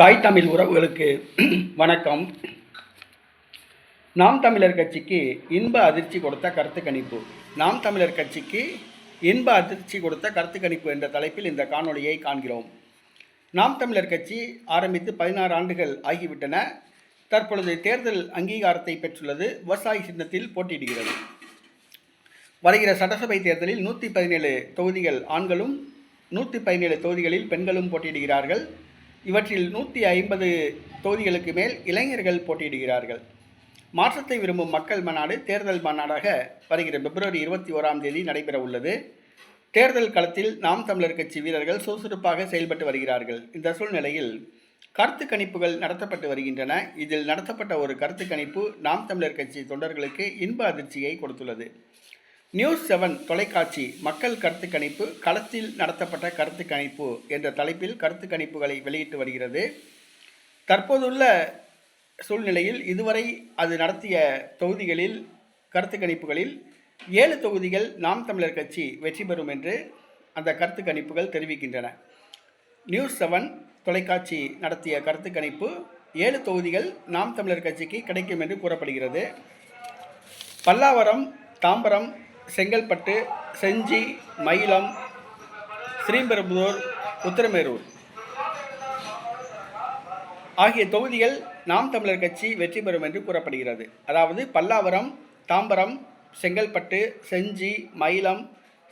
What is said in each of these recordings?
தாய் தமிழ் உறவுகளுக்கு வணக்கம். நாம் தமிழர் கட்சிக்கு இன்ப அதிர்ச்சி கொடுத்த கருத்து கணிப்பு. நாம் தமிழர் கட்சிக்கு இன்ப அதிர்ச்சி கொடுத்த கருத்து கணிப்பு என்ற தலைப்பில் இந்த காணொளியை காண்கிறோம். நாம் தமிழர் கட்சி ஆரம்பித்து பதினாறு ஆண்டுகள் ஆகிவிட்டன. தற்பொழுது தேர்தல் அங்கீகாரத்தை பெற்றுள்ளது விவசாயி சின்னத்தில் போட்டியிடுகிறது. வருகிற சட்டசபை தேர்தலில் நூற்றி பதினேழு தொகுதிகள் ஆண்களும் நூற்றி பதினேழு தொகுதிகளில் பெண்களும் போட்டியிடுகிறார்கள். இவற்றில் நூற்றி ஐம்பது தொகுதிகளுக்கு மேல் இளைஞர்கள் போட்டியிடுகிறார்கள். மாற்றத்தை விரும்பும் மக்கள் மாநாடு தேர்தல் மாநாடாக வருகிற பிப்ரவரி இருபத்தி ஓராம் தேதி நடைபெற உள்ளது. தேர்தல் களத்தில் நாம் தமிழர் கட்சி வீரர்கள் சுறுசுறுப்பாக செயல்பட்டு வருகிறார்கள். இந்த சூழ்நிலையில் கருத்து கணிப்புகள் நடத்தப்பட்டு வருகின்றன. இதில் நடத்தப்பட்ட ஒரு கருத்து கணிப்பு நாம் தமிழர் கட்சி தொண்டர்களுக்கு இன்ப அதிர்ச்சியை கொடுத்துள்ளது. நியூஸ் செவன் தொலைக்காட்சி மக்கள் கருத்து கணிப்பு களத்தில் நடத்தப்பட்ட கருத்து கணிப்பு என்ற தலைப்பில் கருத்து கணிப்புகளை வெளியிட்டு வருகிறது. தற்போதுள்ள சூழ்நிலையில் இதுவரை அது நடத்திய தொகுதிகளில் கருத்து கணிப்புகளில் ஏழு தொகுதிகள் நாம் தமிழர் கட்சி வெற்றி பெறும் என்று அந்த கருத்து கணிப்புகள் தெரிவிக்கின்றன. நியூஸ் செவன் தொலைக்காட்சி நடத்திய கருத்து கணிப்பு ஏழு தொகுதிகள் நாம் தமிழர் கட்சிக்கு கிடைக்கும் என்று கூறப்படுகிறது. பல்லாவரம் தாம்பரம் செங்கல்பட்டு செஞ்சி மயிலம் ஸ்ரீபெரும்புதூர் உத்திரமேரூர். ஆகிய தொகுதிகள் நாம் தமிழர் கட்சி வெற்றி பெறும் என்று கூறப்படுகிறது. அதாவது பல்லாவரம் தாம்பரம் செங்கல்பட்டு செஞ்சி மயிலம்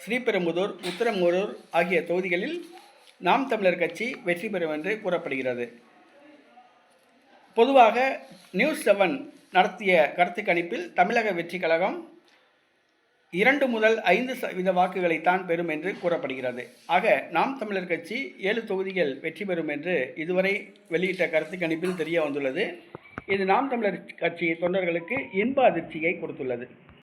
ஸ்ரீபெரும்புதூர் உத்திரமூரூர் ஆகிய தொகுதிகளில் நாம் தமிழர் கட்சி வெற்றி பெறும் என்று கூறப்படுகிறது. பொதுவாக நியூஸ் செவன் நடத்திய கருத்து கணிப்பில் தமிழக வெற்றி கழகம் இரண்டு முதல் ஐந்து சதவீத வாக்குகளைத்தான் பெறும் என்று கூறப்படுகிறது. ஆக நாம் தமிழர் கட்சி ஏழு தொகுதிகள் வெற்றி பெறும் என்று இதுவரை வெளியிட்ட கருத்து கணிப்பில் தெரிய வந்துள்ளது. இது நாம் தமிழர் கட்சி தொண்டர்களுக்கு இன்ப அதிர்ச்சியை கொடுத்துள்ளது.